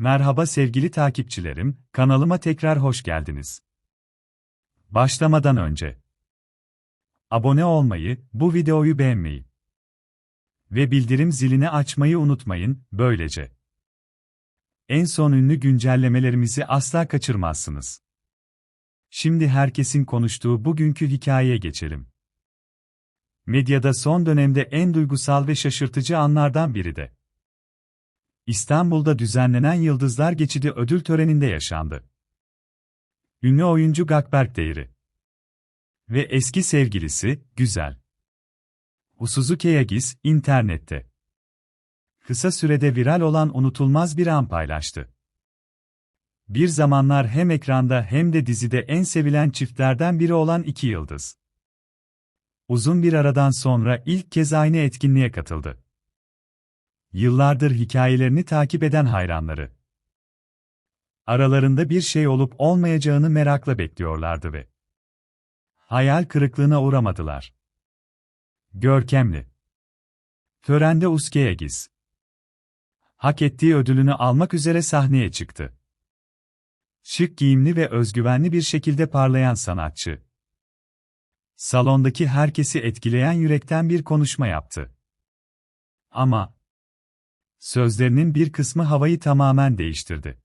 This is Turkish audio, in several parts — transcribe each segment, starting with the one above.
Merhaba sevgili takipçilerim, kanalıma tekrar hoş geldiniz. Başlamadan önce abone olmayı, bu videoyu beğenmeyi ve bildirim zilini açmayı unutmayın, böylece en son ünlü güncellemelerimizi asla kaçırmazsınız. Şimdi herkesin konuştuğu bugünkü hikayeye geçelim. Medyada son dönemde en duygusal ve şaşırtıcı anlardan biri de İstanbul'da düzenlenen Yıldızlar Geçidi ödül töreninde yaşandı. Ünlü oyuncu Gakberk Değri ve eski sevgilisi, Güzel. Usuzuki Yagiz, internette. Kısa sürede viral olan unutulmaz bir an paylaştı. Bir zamanlar hem ekranda hem de dizide en sevilen çiftlerden biri olan iki yıldız. Uzun bir aradan sonra ilk kez aynı etkinliğe katıldı. Yıllardır hikayelerini takip eden hayranları. Aralarında bir şey olup olmayacağını merakla bekliyorlardı ve hayal kırıklığına uğramadılar. Görkemli. Törende Uske giz. Hak ettiği ödülünü almak üzere sahneye çıktı. Şık giyimli ve özgüvenli bir şekilde parlayan sanatçı. Salondaki herkesi etkileyen yürekten bir konuşma yaptı. Ama Sözlerinin bir kısmı havayı tamamen değiştirdi.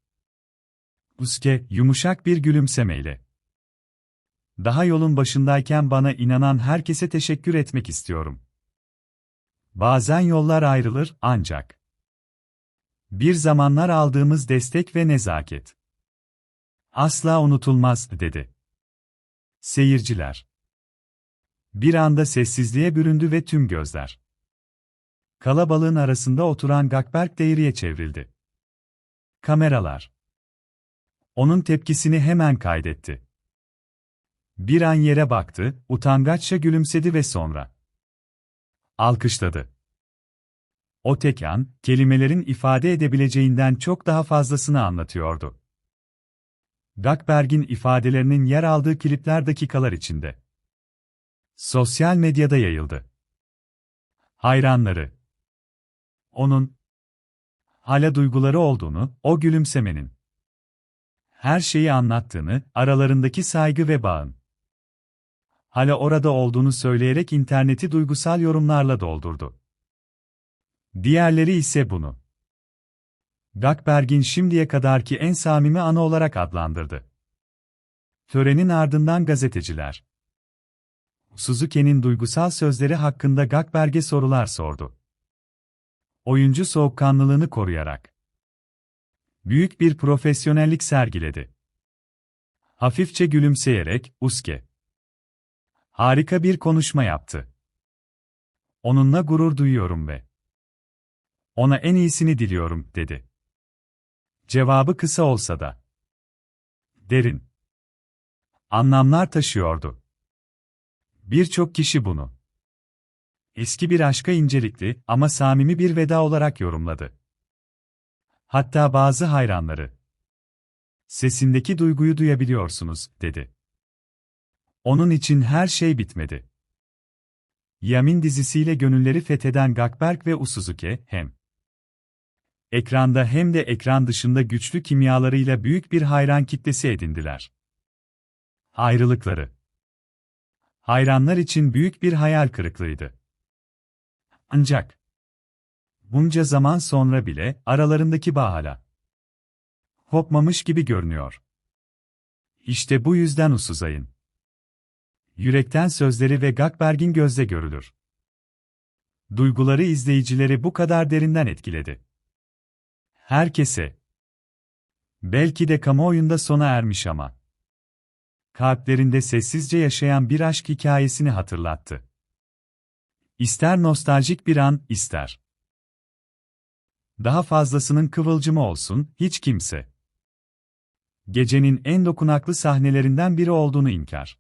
Uske, yumuşak bir gülümsemeyle. Daha yolun başındayken bana inanan herkese teşekkür etmek istiyorum. Bazen yollar ayrılır ancak bir zamanlar aldığımız destek ve nezaket asla unutulmaz dedi. Seyirciler bir anda sessizliğe büründü ve tüm gözler Kalabalığın arasında oturan Gakberk Değri'ye çevrildi. Kameralar. Onun tepkisini hemen kaydetti. Bir an yere baktı, utangaçça gülümsedi ve sonra alkışladı. O tek an, kelimelerin ifade edebileceğinden çok daha fazlasını anlatıyordu. Gakberg'in ifadelerinin yer aldığı klipler dakikalar içinde sosyal medyada yayıldı. Hayranları onun hala duyguları olduğunu, o gülümsemenin her şeyi anlattığını, aralarındaki saygı ve bağın hala orada olduğunu söyleyerek interneti duygusal yorumlarla doldurdu. Diğerleri ise bunu Gakberg'in şimdiye kadarki en samimi anı olarak adlandırdı. Törenin ardından gazeteciler Suzuki'nin duygusal sözleri hakkında Gakberg'e sorular sordu. Oyuncu soğukkanlılığını koruyarak büyük bir profesyonellik sergiledi. Hafifçe gülümseyerek, Uske harika bir konuşma yaptı. Onunla gurur duyuyorum ve ona en iyisini diliyorum, dedi. Cevabı kısa olsa da derin anlamlar taşıyordu. Birçok kişi bunu eski bir aşka incelikli ama samimi bir veda olarak yorumladı. Hatta bazı hayranları, sesindeki duyguyu duyabiliyorsunuz, dedi. Onun için her şey bitmedi. Yamin dizisiyle gönülleri fetheden Gakberk ve Usuzuke, hem ekranda hem de ekran dışında güçlü kimyalarıyla büyük bir hayran kitlesi edindiler. Ayrılıkları Hayranlar için büyük bir hayal kırıklığıydı. Ancak bunca zaman sonra bile aralarındaki bağ hala kopmamış gibi görünüyor. İşte bu yüzden Usuzay'ın yürekten sözleri ve Gakberg'in gözde görülür. Duyguları izleyicileri bu kadar derinden etkiledi. Herkese belki de kamuoyunda sona ermiş ama kalplerinde sessizce yaşayan bir aşk hikayesini hatırlattı. İster nostaljik bir an, ister. Daha fazlasının kıvılcımı olsun, hiç kimse. Gecenin en dokunaklı sahnelerinden biri olduğunu inkar.